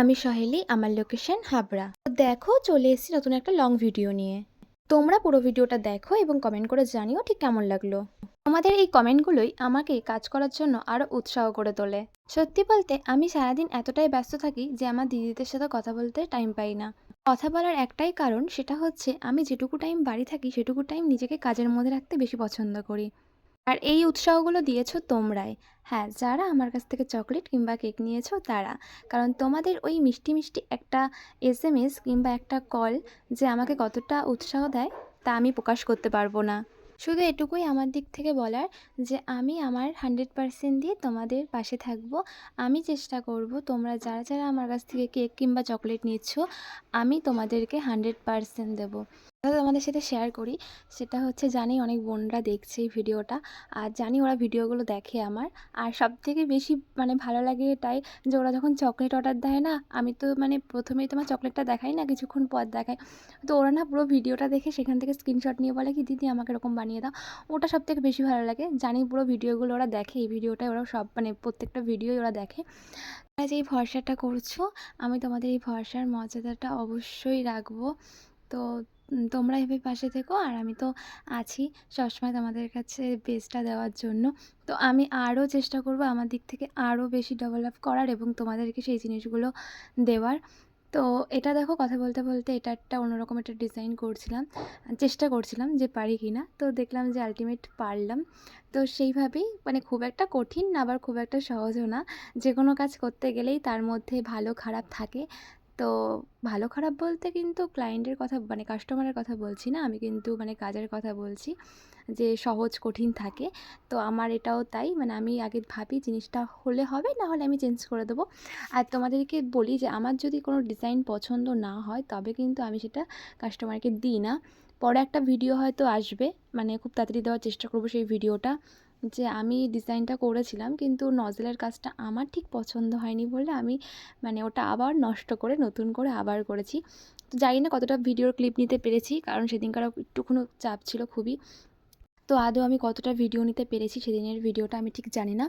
আমি সহেলি, আমার লোকেশন হাবড়া। দেখো, চলে এসেছি নতুন একটা লং ভিডিও নিয়ে। তোমরা পুরো ভিডিওটা দেখো এবং কমেন্ট করে জানিও ঠিক কেমন লাগল। তোমাদের এই কমেন্টগুলোই আমাকে কাজ করার জন্য আরও উৎসাহ করে তোলে। সত্যি বলতে, আমি সারাদিন এতটাই ব্যস্ত থাকি যে আমার দিদিদের সাথে কথা বলতে টাইম পাই না। কথা বলার একটাই কারণ সেটা হচ্ছে, আমি যেটুকু টাইম বাড়ি থাকি, সেটুকু টাইম নিজেকে কাজের মধ্যে রাখতে বেশি পছন্দ করি। আর এই উৎসাহগুলো দিয়েছ তোমরাই। হ্যাঁ যারা আমার কাছ থেকে চকলেট কিংবা কেক নিয়েছো তারা। কারণ তোমাদের ওই মিষ্টি মিষ্টি একটা এস এম এস কিংবা একটা কল যে আমাকে কতটা উৎসাহ দেয়, তা আমি প্রকাশ করতে পারব না। শুধু এটুকুই আমার দিক থেকে বলার যে আমি আমার হান্ড্রেড পার্সেন্ট দিয়ে তোমাদের পাশে থাকব। আমি চেষ্টা করব তোমরা যারা যারা আমার কাছ থেকে কেক কিংবা চকলেট নিচ্ছ, আমি তোমাদেরকে হান্ড্রেড পার্সেন্ট দেবো। তোমাদের সাথে শেয়ার করি। সেটা হচ্ছে জানি অনেক বোনরা দেখছে এই ভিডিওটা, আর জানি ওরা ভিডিওগুলো দেখে আমার। আর সব থেকে বেশি মানে ভালো লাগে এটাই যে ওরা যখন চকলেট অর্ডার দেয় না, আমি তো মানে প্রথমেই তোমার চকলেটটা দেখাই না, কিছুক্ষণ পর দেখাই। তো ওরা না পুরো ভিডিওটা দেখে সেখান থেকে স্ক্রিনশট নিয়ে বলে কি, দিদি আমাকে এরকম বানিয়ে দাও। ওটা সব থেকে বেশি ভালো লাগে। জানি পুরো ভিডিওগুলো ওরা দেখে, এই ভিডিওটাই ওরা সব মানে প্রত্যেকটা ভিডিওই ওরা দেখে। তোমরা যে এই ভরসাটা করছ, আমি তোমাদের এই ভরসার মর্যাদাটা অবশ্যই রাখব। তো তোমরা এভাবে পাশে থেকো আর আমি তো আছি সবসময় তোমাদের কাছে বেস্টটা দেওয়ার জন্য। তো আমি আরও চেষ্টা করব আমার দিক থেকে আরও বেশি ডেভেলপ করার এবং তোমাদেরকে সেই জিনিসগুলো দেওয়ার। তো এটা দেখো কথা বলতে বলতে এটা একটা অন্যরকম একটা ডিজাইন করছিলাম, চেষ্টা করছিলাম যে পারি কি না তো দেখলাম যে আলটিমেট পারলাম। তো সেইভাবেই মানে খুব একটা কঠিন না, আবার খুব একটা সহজও না। যে কোনো কাজ করতে গেলেই তার মধ্যে ভালো খারাপ থাকে। তো ভালো খারাপ বলতে কিন্তু ক্লায়েন্টের কথা মানে কাস্টমারের কথা বলছি না, আমি কিন্তু মানে কাজের কথা বলছি যে সহজ, কঠিন থাকে। তো আমার এটাও তাই মানে আমি আগে ভাবি জিনিসটা হলে হবে, না হলে আমি চেঞ্জ করে দেবো। আর তোমাদেরকে বলি যে আমার যদি কোনো ডিজাইন পছন্দ না হয়, তবে কিন্তু আমি সেটা কাস্টমারকে দিই না। পরে একটা ভিডিও হয়তো আসবে মানে খুব তাড়াতাড়ি দেওয়ার চেষ্টা করব সেই ভিডিওটা যে আমি ডিজাইনটা করেছিলাম, কিন্তু নজলের কাজটা আমার ঠিক পছন্দ হয়নি বলে আমি মানে ওটা আবার নষ্ট করে, নতুন করে আবার করেছি। তো জানি না কতটা ভিডিওর ক্লিপ নিতে পেরেছি, কারণ সেদিনকার একটুকুনো চাপ ছিল খুবই। তো আদৌ আমি কতটা ভিডিও নিতে পেরেছি সেদিনের ভিডিওটা আমি ঠিক জানি না।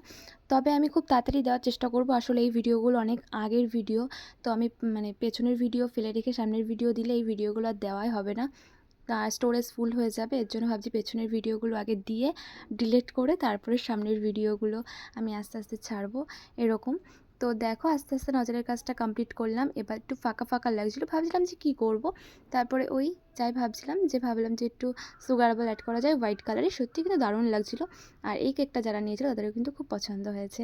তবে আমি খুব তাড়াতাড়ি দেওয়ার চেষ্টা করব। আসলে এই ভিডিওগুলো অনেক আগের ভিডিও, তো আমি মানে পেছনের ভিডিও ফেলে রেখে সামনের ভিডিও দিলে এই ভিডিওগুলো আর দেওয়াই হবে না। স্টোরেজ ফুল হয়ে যাবে। এর জন্য ভাবছি পেছনের ভিডিওগুলো আগে দিয়ে ডিলিট করে তারপরে সামনের ভিডিওগুলো আমি আস্তে আস্তে ছাড়বো, এরকম। তো দেখো আস্তে আস্তে নজরের কাজটা কমপ্লিট করলাম। এবার একটু ফাঁকা ফাঁকা লাগছিল। ভাবছিলাম যে কী করব? তারপরে ওই যাই ভাবছিলাম যে ভাবলাম যে একটু সুগার বল অ্যাড করা যায় হোয়াইট কালারে সত্যি কিন্তু দারুণ লাগছিল। আর এই কেকটা যারা নিয়েছিল তাদেরও কিন্তু খুব পছন্দ হয়েছে।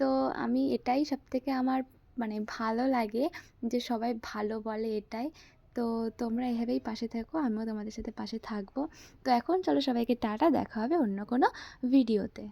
তো আমি এটাই সবথেকে আমার মানে ভালো লাগে যে সবাই ভালো বলে এটাই। তো তোমরা এভাবেই পাশে থাকো, আমিও তোমাদের সাথে পাশে থাকব। তো এখন চলো সবাইকে টাটা, দেখা হবে অন্য কোনো ভিডিওতে।